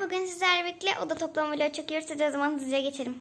Bugün sizlerle birlikte oda toplama vlogu çekiyoruz. Hadi o zaman hızlıca geçelim.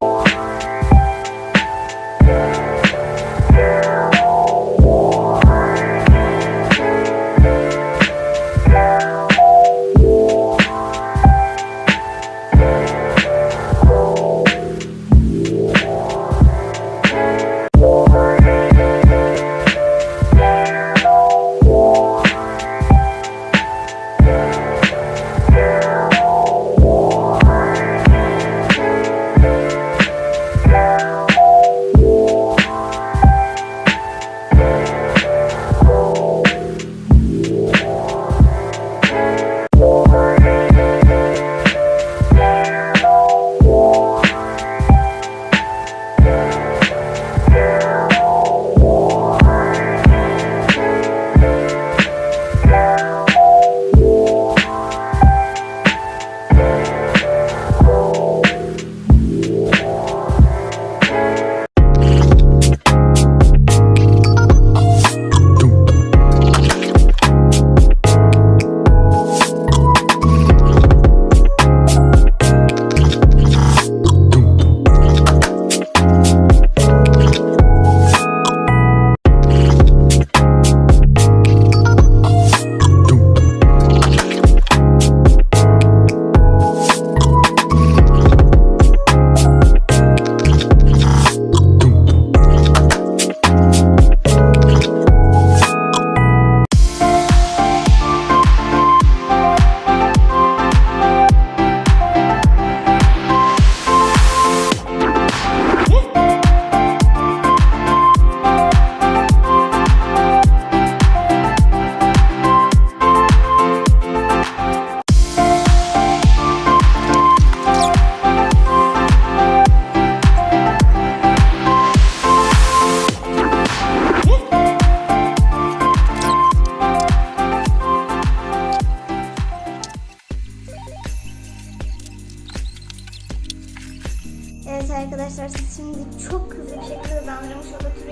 Arkadaşlar siz şimdi çok hızlı bir şekilde hızlandırmış oda turu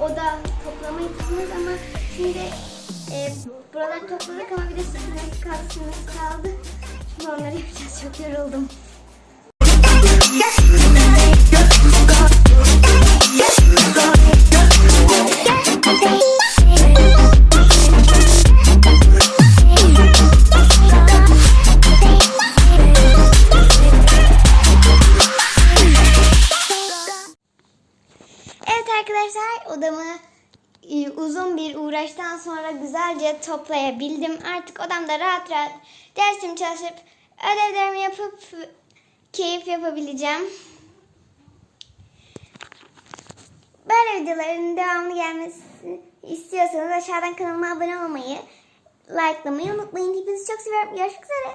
oda toplamayı yapıyorsunuz ama şimdi e, buraları topladık ama bir de süpürmesi kaldı, silmesi kaldı. Şimdi onları yapacağız. Çok yoruldum. Evet arkadaşlar odamı e, uzun bir uğraştan sonra güzelce toplayabildim. Artık odamda rahat rahat dersimi çalışıp ödevlerimi yapıp keyif yapabileceğim. Böyle videoların devamlı gelmesini istiyorsanız aşağıdan kanalıma abone olmayı, likelamayı unutmayın. Hepinizi çok seviyorum. Görüşmek üzere.